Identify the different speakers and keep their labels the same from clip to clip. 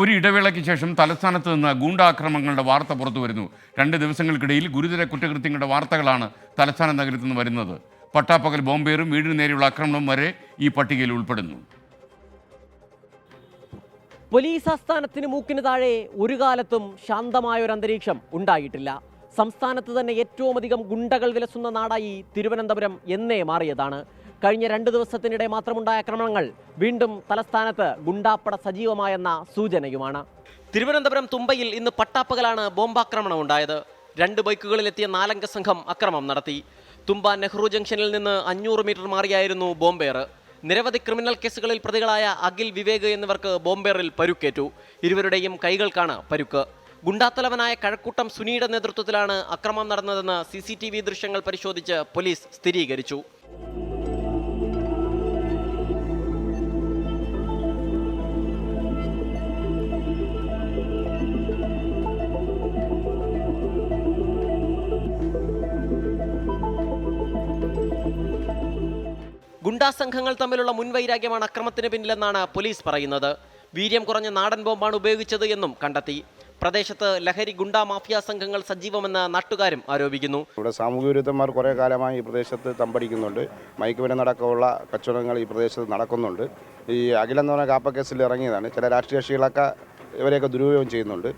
Speaker 1: ഒരു ഇടവേളയ്ക്ക് ശേഷം തലസ്ഥാനത്ത് നിന്ന് ഗൂണ്ടാക്രമണങ്ങളുടെ വാർത്ത പുറത്തു വരുന്നു. രണ്ട് ദിവസങ്ങൾക്കിടയിൽ ഗുരുതര കുറ്റകൃത്യങ്ങളുടെ വാർത്തകളാണ് തലസ്ഥാന നഗരത്തിൽ നിന്ന് വരുന്നത്. പട്ടാപ്പകൽ ബോംബേറും വീടിനു നേരെയുള്ള ആക്രമണവും വരെ ഈ പട്ടികയിൽ ഉൾപ്പെടുന്നു.
Speaker 2: പോലീസ് ആസ്ഥാനത്തിന് മൂക്കിന് താഴെ ഒരു കാലത്തും ശാന്തമായ ഒരു അന്തരീക്ഷം ഉണ്ടായിട്ടില്ല. സംസ്ഥാനത്ത് തന്നെ ഏറ്റവും അധികം ഗുണ്ടകൾ വിലസുന്ന നാടായി തിരുവനന്തപുരം എന്നേ മാറിയതാണ്. കഴിഞ്ഞ രണ്ട് ദിവസത്തിനിടെ മാത്രമുണ്ടായ ആക്രമണങ്ങൾ വീണ്ടും തലസ്ഥാനത്ത് ഗുണ്ടാപ്പട സജീവമായെന്ന സൂചനയുമാണ്. തിരുവനന്തപുരം തുമ്പയിൽ ഇന്ന് പട്ടാപ്പകലാണ് ബോംബാക്രമണം ഉണ്ടായത്. രണ്ട് ബൈക്കുകളിലെത്തിയ നാലംഗ സംഘം അക്രമം നടത്തി. തുമ്പ നെഹ്റു ജംഗ്ഷനിൽ നിന്ന് അഞ്ഞൂറ് മീറ്റർ മാറിയായിരുന്നു ബോംബേറ്. നിരവധി ക്രിമിനൽ കേസുകളിൽ പ്രതികളായ അഖിൽ വിവേക് എന്നിവർക്ക് ബോംബേറിൽ പരുക്കേറ്റു. ഇരുവരുടെയും കൈകൾക്കാണ് പരുക്ക്. ഗുണ്ടാത്തലവനായ കഴക്കൂട്ടം സുനിയുടെ നേതൃത്വത്തിലാണ് അക്രമം നടന്നതെന്ന് സി ദൃശ്യങ്ങൾ പരിശോധിച്ച് പോലീസ് സ്ഥിരീകരിച്ചു. ഗുണ്ടാ സംഘങ്ങൾ തമ്മിലുള്ള മുൻവൈരാഗ്യമാണ് അക്രമത്തിന് പിന്നിലെന്നാണ് പോലീസ് പറയുന്നത്. വീര്യം കുറഞ്ഞ നാടൻ ബോംബാണ് ഉപയോഗിച്ചത് എന്നും കണ്ടെത്തി. പ്രദേശത്ത് ലഹരി ഗുണ്ടാ മാഫിയ സംഘങ്ങൾ സജീവമെന്ന് നാട്ടുകാരും ആരോപിക്കുന്നു.
Speaker 3: ഇവിടെ സാമൂഹ്യ വിരുദ്ധന്മാർ കുറേ കാലമായി ഈ പ്രദേശത്ത് തമ്പടിക്കുന്നുണ്ട്. മയക്കുമരുന്നടക്കമുള്ള കച്ചവടങ്ങൾ ഈ പ്രദേശത്ത് നടക്കുന്നുണ്ട്. ഈ അഖിലെന്ന് പറഞ്ഞ കാപ്പ കേസിൽ ഇറങ്ങിയതാണ്. ചില രാഷ്ട്രീയ കക്ഷികളൊക്കെ ഇവരെയൊക്കെ ദുരുപയോഗം ചെയ്യുന്നുണ്ട്.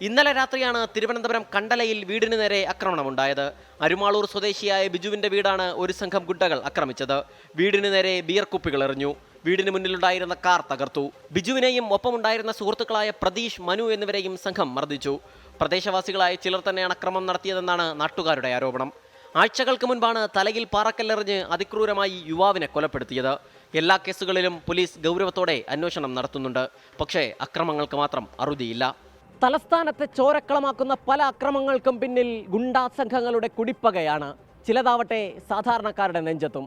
Speaker 2: ഇന്നലെ രാത്രിയാണ് തിരുവനന്തപുരം കണ്ടലയിൽ വീടിനു നേരെ ആക്രമണമുണ്ടായത്. അരുമാളൂർ സ്വദേശിയായ ബിജുവിന്റെ വീടാണ് ഒരു സംഘം ഗുണ്ടകൾ ആക്രമിച്ചത്. വീടിനു നേരെ ബിയർ കുപ്പികൾ എറിഞ്ഞു. വീടിന് മുന്നിലുണ്ടായിരുന്ന കാർ തകർത്തു. ബിജുവിനെയും ഒപ്പമുണ്ടായിരുന്ന സുഹൃത്തുക്കളായ പ്രതീഷ് മനു എന്നിവരെയും സംഘം മർദ്ദിച്ചു. പ്രദേശവാസികളായ ചിലർ തന്നെയാണ് അക്രമം നടത്തിയതെന്നാണ് നാട്ടുകാരുടെ ആരോപണം. ആഴ്ചകൾക്ക് മുൻപാണ് തലയിൽ പാറക്കല്ലെറിഞ്ഞ് അതിക്രൂരമായി യുവാവിനെ കൊലപ്പെടുത്തിയത്. എല്ലാ കേസുകളിലും പോലീസ് ഗൗരവത്തോടെ അന്വേഷണം നടത്തുന്നുണ്ട്. പക്ഷേ അക്രമങ്ങൾക്ക് മാത്രം അറുതിയില്ല. തലസ്ഥാനത്തെ ചോരക്കളമാക്കുന്ന പല അക്രമങ്ങൾക്കും പിന്നിൽ ഗുണ്ടാ സംഘങ്ങളുടെ കുടിപ്പകയാണ്. ചിലതാവട്ടെ സാധാരണക്കാരുടെ നെഞ്ചത്തും.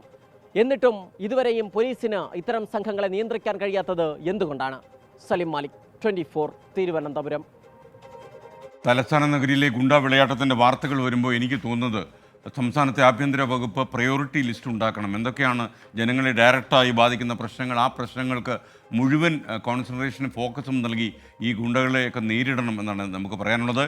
Speaker 2: എന്നിട്ടും ഇതുവരെയും പോലീസിന് ഇത്തരം സംഘങ്ങളെ നിയന്ത്രിക്കാൻ കഴിയാത്തത് എന്തുകൊണ്ടാണ്? Salim Malik twenty four Thiruvananthapuram.
Speaker 1: തലസ്ഥാന നഗരിയിലെ ഗുണ്ടാ വിളയാട്ടത്തിന്റെ വാർത്തകൾ വരുമ്പോൾ എനിക്ക് തോന്നുന്നത് സംസ്ഥാനത്തെ ആഭ്യന്തര വകുപ്പ് പ്രയോറിറ്റി ലിസ്റ്റ് ഉണ്ടാക്കണം. എന്തൊക്കെയാണ് ജനങ്ങളെ ഡയറക്റ്റായി ബാധിക്കുന്ന പ്രശ്നങ്ങൾ? ആ പ്രശ്നങ്ങൾക്ക് മുഴുവൻ കോൺസെൻട്രേഷനും ഫോക്കസും നൽകി ഈ ഗുണ്ടകളെയൊക്കെ നേരിടണം എന്നാണ് നമുക്ക് പറയാനുള്ളത്.